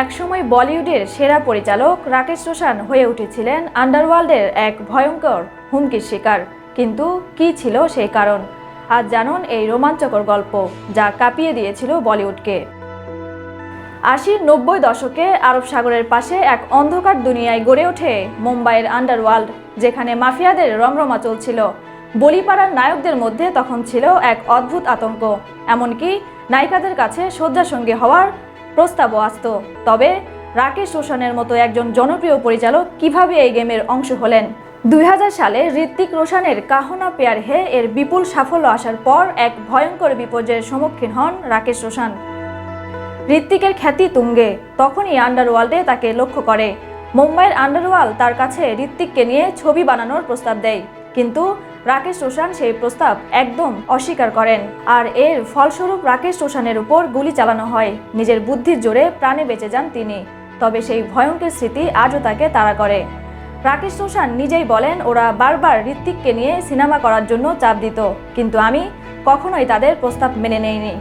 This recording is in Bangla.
একসময় বলিউডের সেরা পরিচালক রাকেশ রোশান হয়ে উঠেছিলেন আন্ডারওয়ার্ল্ডের এক ভয়ঙ্কর হুমকির শিকার। কিন্তু কি ছিল সেই কারণ? আজ জানুন এই রোমাঞ্চকর গল্প যা কাঁপিয়ে দিয়েছিল বলিউডকে। আশির নব্বই দশকে আরব সাগরের পাশে এক অন্ধকার দুনিয়ায় গড়ে ওঠে মুম্বাইয়ের আন্ডারওয়ার্ল্ড, যেখানে মাফিয়াদের রমরমা চলছিল। বলিপাড়ার নায়কদের মধ্যে তখন ছিল এক অদ্ভুত আতঙ্ক। এমনকি নায়িকাদের কাছে শয্যাসঙ্গী হওয়ার প্রস্তাবও আসত। তবে রাকেশ রোশনের মতো একজন জনপ্রিয় পরিচালক কীভাবে এই গেমের অংশ হলেন? দুই হাজার সালে ঋত্বিক রোশনের কাহনা পেয়ার হে এর বিপুল সাফল্য আসার পর এক ভয়ঙ্কর বিপর্যয়ের সম্মুখীন হন রাকেশ রোশন। ঋত্বিকের খ্যাতি তুঙ্গে, তখনই আন্ডারওয়ার্ল্ডে তাকে লক্ষ্য করে। মুম্বাইয়ের আন্ডারওয়ার্ল্ড তার কাছে ঋত্বিককে নিয়ে ছবি বানানোর প্রস্তাব দেয়। কিন্তু রাকেশ রোশান সেই প্রস্তাব একদম অস্বীকার করেন। আর এর ফলস্বরূপ রাকেশ রোশানের উপর গুলি চালানো হয়। নিজের বুদ্ধির জোরে প্রাণে বেঁচে যান তিনি। তবে সেই ভয়ঙ্কর স্মৃতি আজও তাকে তাড়া করে। রাকেশ রোশান নিজেই বলেন, ওরা বারবার ঋত্বিককে নিয়ে সিনেমা করার জন্য চাপ দিত। কিন্তু আমি কখনোই তাদের প্রস্তাব মেনে নেইনি।